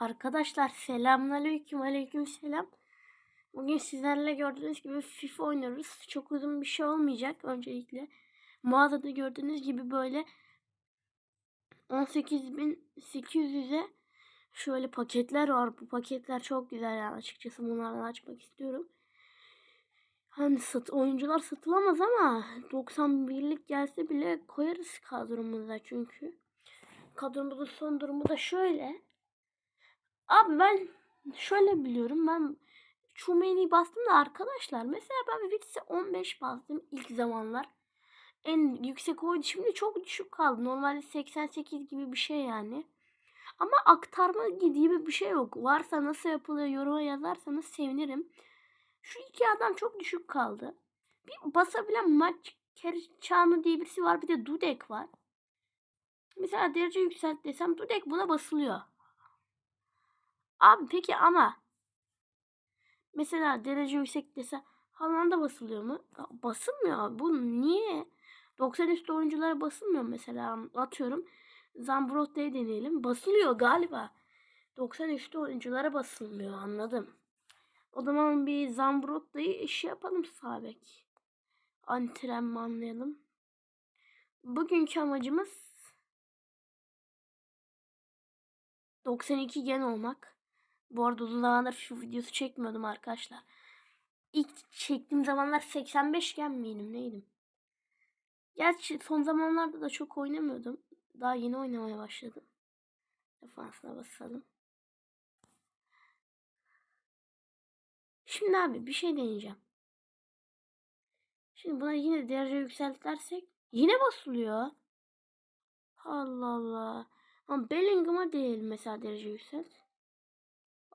Arkadaşlar selamünaleyküm aleyküm selam. Bugün sizlerle gördüğünüz gibi FIFA oynuyoruz. Çok uzun bir şey olmayacak öncelikle. Mağazada gördüğünüz gibi böyle 18.800'e şöyle paketler var. Bu paketler çok güzel yani açıkçası bunlardan açmak istiyorum. Hani sat, oyuncular satılamaz ama 91'lik gelse bile koyarız kadromuza çünkü. Kadromuzun son durumu da şöyle. Abi ben şöyle biliyorum ben Çumeni'yi bastım da arkadaşlar mesela ben Vix'e 15 bastım ilk zamanlar. En yüksek oydu şimdi çok düşük kaldı. Normalde 88 gibi bir şey yani. Ama aktarma gibi bir şey yok. Varsa nasıl yapılıyor yoruma yazarsanız sevinirim. Şu iki adam çok düşük kaldı. Bir basabilen maç Kerçano diye birisi var. Bir de Dudek var. Mesela derece yükselt desem Dudek buna basılıyor. Abi peki ama mesela derece yüksek dese Haaland'a basılıyor mu? Basılmıyor abi. Bu niye? 90 üstü oyunculara basılmıyor mesela. Atıyorum. Zambrotta'yı deneyelim. Basılıyor galiba. 90 üstü oyunculara basılmıyor. Anladım. O zaman bir Zambrotta'yı iş yapalım sabek. Antrenmanlayalım. Bugünkü amacımız 92 gen olmak. Bu arada uzun zamandır şu videosu çekmiyordum arkadaşlar. İlk çektiğim zamanlar 85 gen miydim neydim? Gerçi son zamanlarda da çok oynamıyordum. Daha yeni oynamaya başladım. Defansına basalım. Şimdi abi bir şey deneyeceğim. Şimdi buna yine derece yükseltersek yine basılıyor. Allah Allah. Ama Bellingham'a değil mesela derece yükselt.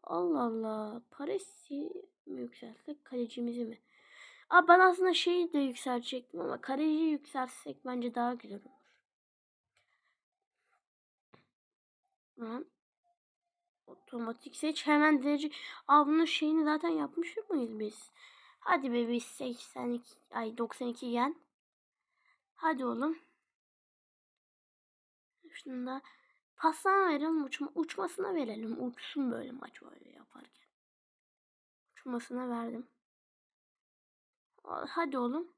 Allah Allah. Paris'i mi yükseltsek kalecimizi mi? Abi ben aslında şeyi de yükseltecektim ama kaleciyi yükseltsek bence daha güzel olur. Lan. Otomatik seç hemen derece. Aa bunun şeyini zaten yapmış mıyız biz? Hadi be biz 82 ay 92 yen. Hadi oğlum. Şunu da pastan verelim uçma, uçmasına verelim. Uçsun böyle maç böyle yaparken. Uçmasına verdim. Hadi oğlum.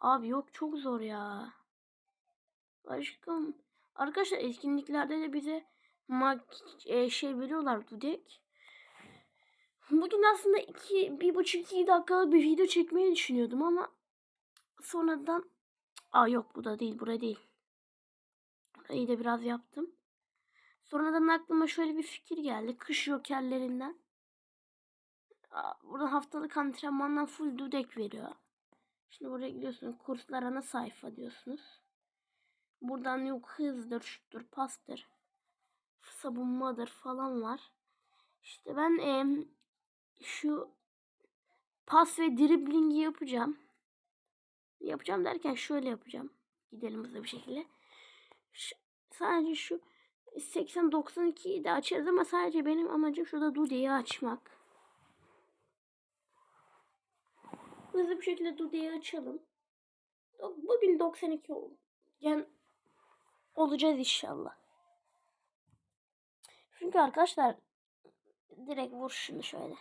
Abi yok çok zor ya. Aşkım. Arkadaşlar etkinliklerde de bize mak e, şey veriyorlar Dudek. Bugün aslında iki, bir buçuk iki dakikalık bir video çekmeyi düşünüyordum ama sonradan Aa yok bu da değil buraya değil. Burayı da biraz yaptım. Sonradan aklıma şöyle bir fikir geldi. Kış jokerlerinden. Aa, Buradan haftalık antrenmandan full dudek veriyor. Şimdi buraya gidiyorsunuz. Kurslar ana sayfa diyorsunuz. Buradan yok hızdır, şuttur, pastır, savunmadır falan var. İşte ben em, şu pas ve driblingi yapacağım. Yapacağım derken şöyle yapacağım. Gidelim hızlı bir şekilde. Sadece şu 80-92'yi de açarız ama sadece benim amacım şurada Dude'yi açmak. Hızlı bir şekilde Dude'yi açalım. Bugün 92 oldu. Yani olacağız inşallah. Çünkü arkadaşlar direkt vur şunu şöyle.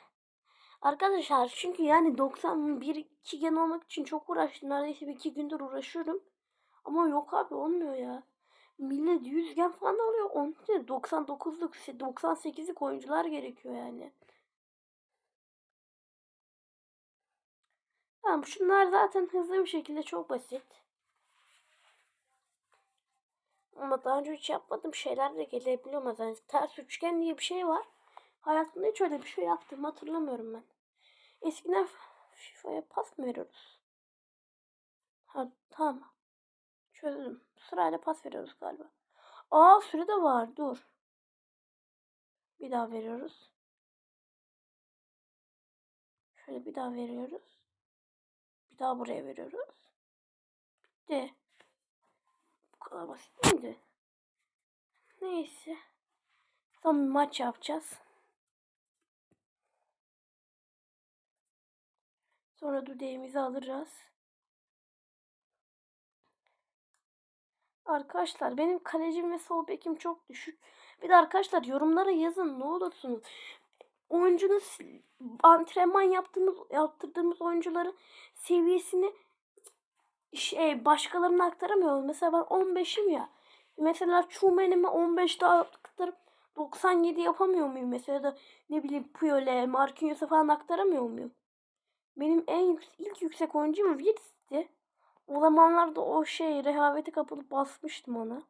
Arkadaşlar çünkü yani 91 2 gen olmak için çok uğraştım. Neredeyse bir iki gündür uğraşıyorum. Ama yok abi olmuyor ya. Millet 100 gen falan alıyor. Onun için 99'luk 98'lik oyuncular gerekiyor yani. Tamam şunlar zaten hızlı bir şekilde çok basit. Ama daha önce hiç yapmadığım şeyler de gelebiliyor mesela. Ters üçgen diye bir şey var. Hayatımda hiç öyle bir şey yaptım hatırlamıyorum ben. Eskiden FIFA'ya pas mı veriyoruz? Ha tamam. Çözdüm. Sırayla pas veriyoruz galiba. Aa süre de var. Dur. Bir daha veriyoruz. Şöyle bir daha veriyoruz. Bir daha buraya veriyoruz. Bitti. Bu kadar basit miydi? Neyse. Tam bir maç yapacağız. Sonra düdüğümüzü alacağız. Arkadaşlar benim kalecim ve sol bekim çok düşük. Bir de arkadaşlar yorumlara yazın ne olursunuz. Oyuncunun s- antrenman yaptığımız yaptırdığımız oyuncuların seviyesini şey başkalarına aktaramıyoruz. Mesela ben 15'im ya. Mesela Çumen'ime 15 daha aktarıp 97 yapamıyor muyum? Mesela da ne bileyim Puyol'e, Marquinhos'a falan aktaramıyor muyum? Benim en yük- ilk yüksek oyuncum Wirtz'ti. O zamanlarda o şey rehavete kapılıp basmıştım ona.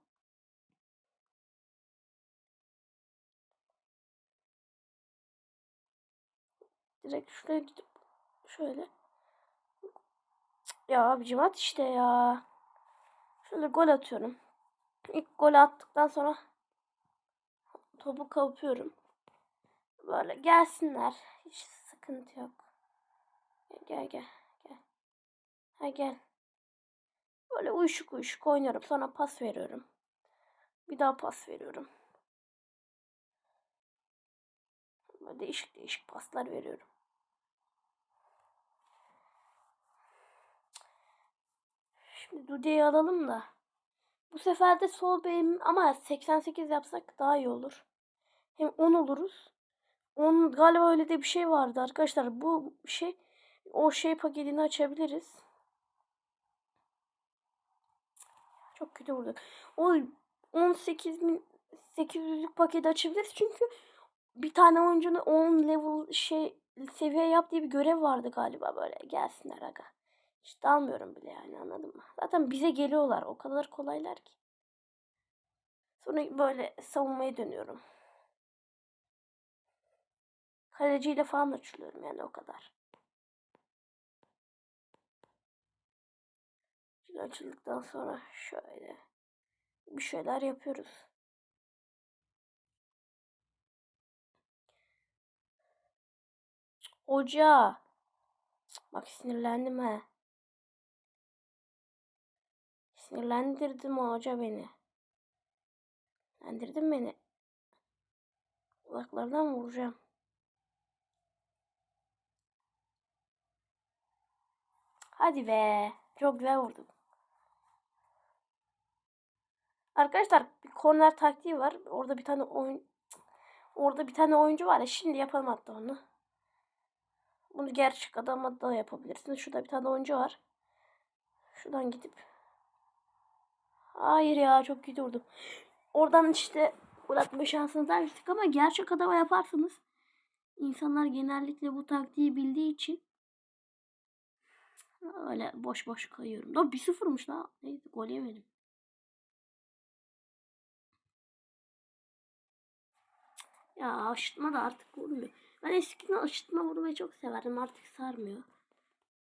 Direkt şuraya gidip şöyle. Ya abicim at işte ya. Şöyle gol atıyorum. İlk gol attıktan sonra topu kapıyorum. Böyle gelsinler. Hiç sıkıntı yok. Gel gel gel. Ha gel. Böyle uyuşuk uyuşuk oynuyorum. Sonra pas veriyorum. Bir daha pas veriyorum. Böyle değişik değişik paslar veriyorum. Şimdi Dude'yi alalım da. Bu sefer de sol benim ama 88 yapsak daha iyi olur. Hem 10 oluruz. 10 galiba öyle de bir şey vardı arkadaşlar. Bu şey o şey paketini açabiliriz. Çok kötü vurduk. O 18.800'lük paketi açabiliriz çünkü bir tane oyuncunun 10 level şey seviye yap diye bir görev vardı galiba böyle gelsinler aga. Hiç dalmıyorum bile yani anladın mı? Zaten bize geliyorlar o kadar kolaylar ki. Sonra böyle savunmaya dönüyorum. Kaleciyle falan açılıyorum yani o kadar. Açıldıktan sonra şöyle bir şeyler yapıyoruz. Hoca. Bak sinirlendim ha. Sinirlendirdin mi hoca beni? Sinirlendirdin beni. Kulaklardan vuracağım. Hadi be. Çok güzel vurdum. Arkadaşlar bir korner taktiği var. Orada bir tane oyun orada bir tane oyuncu var ya şimdi yapalım hatta onu. Bunu gerçek adama da yapabilirsiniz. Şurada bir tane oyuncu var. Şuradan gidip Hayır ya çok kötü vurdum. Oradan işte bırakma şansınız vermiştik ama gerçek adama yaparsınız. İnsanlar genellikle bu taktiği bildiği için öyle boş boş kayıyorum. Da bir sıfırmış la. Neyse gol yemedim. Ya aşıtma da artık vurmuyor. Ben eskiden aşıtma vurmayı çok severdim. Artık sarmıyor.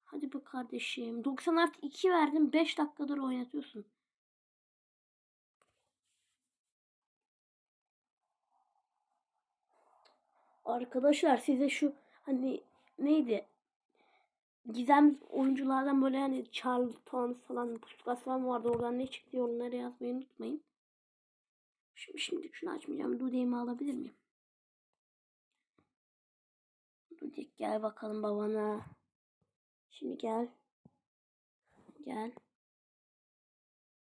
Hadi be kardeşim. 90 artı 2 verdim. 5 dakikadır oynatıyorsun. Arkadaşlar size şu hani neydi? Gizem oyunculardan böyle hani Charlton falan Puskas falan vardı. Oradan ne çıktı onları yazmayı unutmayın. Şimdi, şimdi şunu açmayacağım. Dude'yi alabilir miyim? Dudek gel bakalım babana. Şimdi gel. Gel.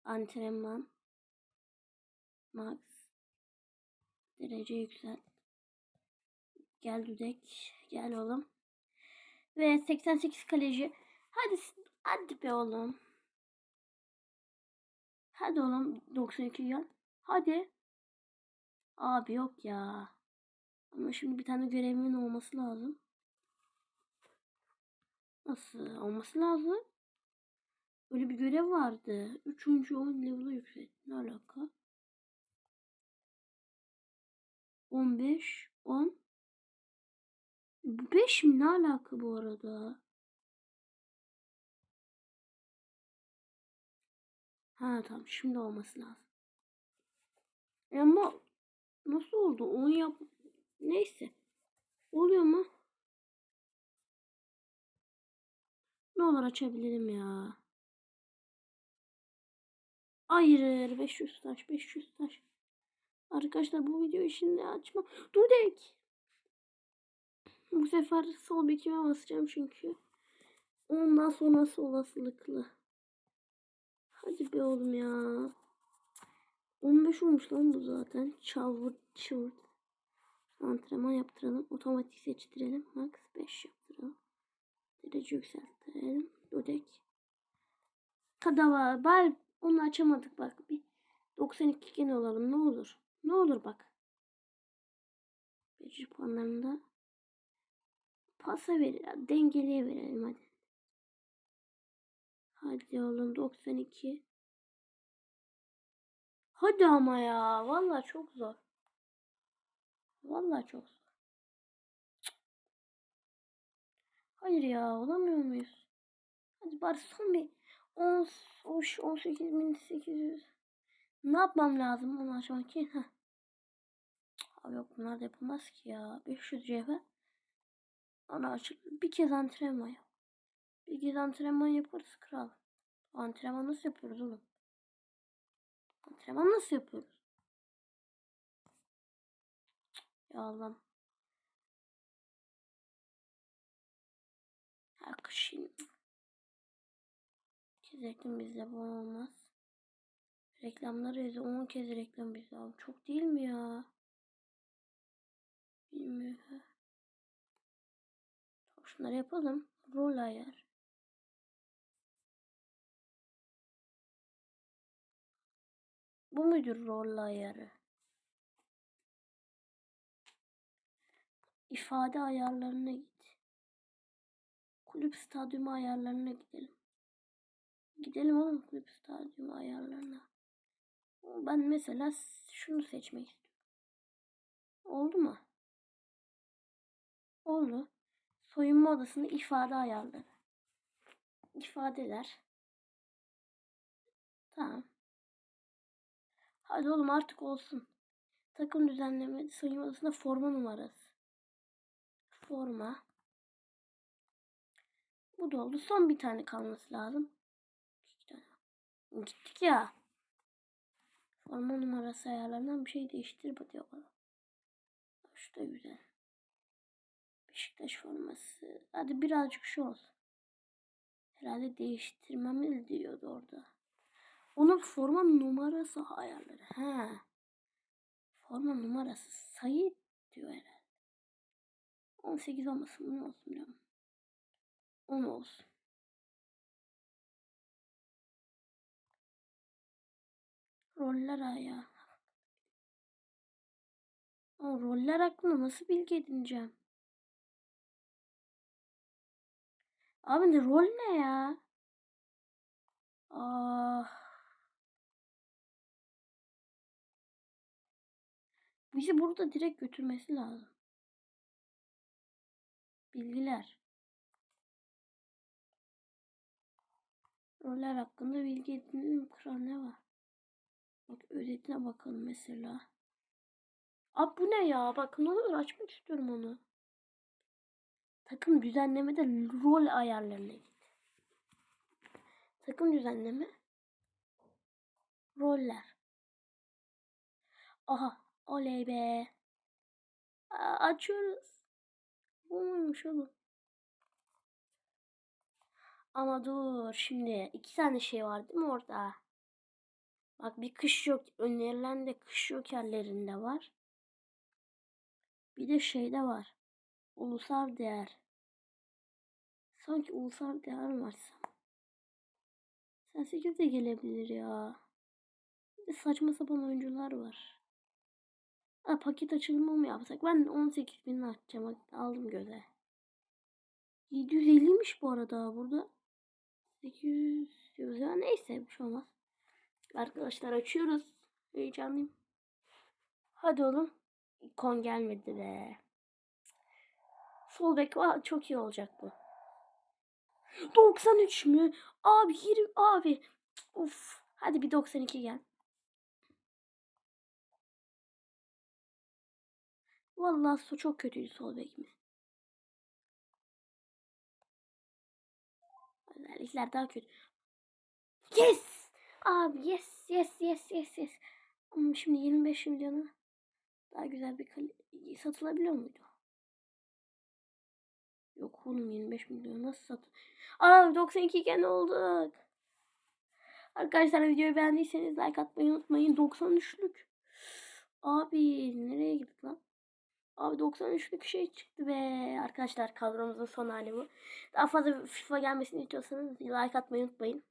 Antrenman. Max. Derece yükselt. Gel Dudek. Gel oğlum. Ve 88 kaleci. Hadi hadi be oğlum. Hadi oğlum 92 gel. Hadi. Abi yok ya. Ama şimdi bir tane görevimin olması lazım. Nasıl? Olması lazım. Öyle bir görev vardı. Üçüncü oyun level'ı yükselt. Ne alaka? 15, 10. Bu 5 mi? Ne alaka bu arada? Ha tamam şimdi olması lazım. Ama nasıl oldu? 10 yap... Neyse. Oluyor mu? Ne olur açabilirim ya. Hayır 500 taş 500 taş. Arkadaşlar bu video şimdi açma. Dudek. Bu sefer sol bekime basacağım çünkü. Ondan sonrası olasılıklı. Hadi be oğlum ya. 15 olmuş lan bu zaten. Çavur çavur. Antrenman yaptıralım. Otomatik seçtirelim. Max 5 yaptıralım. Derece yükseltelim. Ödek. Kadava. Bari onu açamadık bak. Bir 92 gene olalım. Ne olur. Ne olur bak. Beceri puanlarında pasa verelim. Dengeliye verelim hadi. Hadi oğlum 92. Hadi ama ya. Vallahi çok zor. Vallahi çok zor. Hayır ya olamıyor muyuz? Hadi bari son bir 10, 18.800 ne yapmam lazım onu açmak için? Abi yok bunlar da yapılmaz ki ya. 500 cevher. Ana açık. Bir kez antrenman yap. Bir kez antrenman yaparız kral. Antrenman nasıl yapıyoruz oğlum? Antrenman nasıl yapıyoruz? Ya Allah'ım. Her kışın. Kez reklam bizde bu olmaz. Reklamları yazıyor. 10 kez reklam bizde abi. Çok değil mi ya? Bilmiyorum. Şunları yapalım. Rol ayar. Bu mudur rol ayarı? İfade ayarlarına git. Kulüp stadyumu ayarlarına gidelim. Gidelim oğlum kulüp stadyumu ayarlarına. Ben mesela şunu seçmek istiyorum. Oldu mu? Oldu. Soyunma odasında ifade ayarları. İfadeler. Tamam. Hadi oğlum artık olsun. Takım düzenleme soyunma odasında forma numarası. Forma. Bu da oldu. Son bir tane kalması lazım. İki tane. Gittik ya. Forma numarası ayarlarından bir şey değiştir diyor bana. Şu da güzel. Beşiktaş forması. Hadi birazcık şu olsun. Herhalde değiştirmemiz diyordu orada. Onun forma numarası ayarları. Ha. Forma numarası sayı diyor herhalde. 18 olmasın. Ne olsun bilmiyorum. 10 olsun. Roller ayağı. O roller hakkında nasıl bilgi edineceğim? Abi de rol ne ya? Ah. Bizi burada direkt götürmesi lazım. Bilgiler. Roller hakkında bilgi edinelim. Kral ne var? Bak özetine bakalım mesela. Abi bu ne ya? Bak ne olur açmak istiyorum onu. Takım düzenlemede rol ayarlarına git. Takım düzenleme. Roller. Aha. Oley be. Aa, açıyoruz. Muymuş oğlum? Ama dur şimdi iki tane şey var değil mi orada? Bak bir kış yok önerilen de kış jokerlerinde var. Bir de şeyde var. Ulusal değer. Sanki ulusal değer açsam? Sen 8 de gelebilir ya. Bir de saçma sapan oyuncular var. Ha, paket açılımı mı yapsak? Ben 18 bin açacağım. Aldım göze. 750'ymiş bu arada burada. 800 diyoruz ya. Neyse bir şey olmaz. Arkadaşlar açıyoruz. Heyecanlıyım. Hadi oğlum. Kon gelmedi be. Sol bek. Çok iyi olacak bu. 93 mü? Abi 20 abi. Uf. Hadi bir 92 gel. Vallahi su çok kötüydü sol bek mi? Özellikler daha kötü. Yes! Abi yes yes yes yes yes. Şimdi 25 milyona daha güzel bir kale satılabiliyor muydu? Yok oğlum 25 milyon nasıl sat? Aa 92 iken olduk. Arkadaşlar videoyu beğendiyseniz like atmayı unutmayın. 93'lük. Abi nereye gittik lan? Abi 93'lük şey çıktı be. Arkadaşlar kadromuzun son hali bu. Daha fazla FIFA gelmesini istiyorsanız like atmayı unutmayın.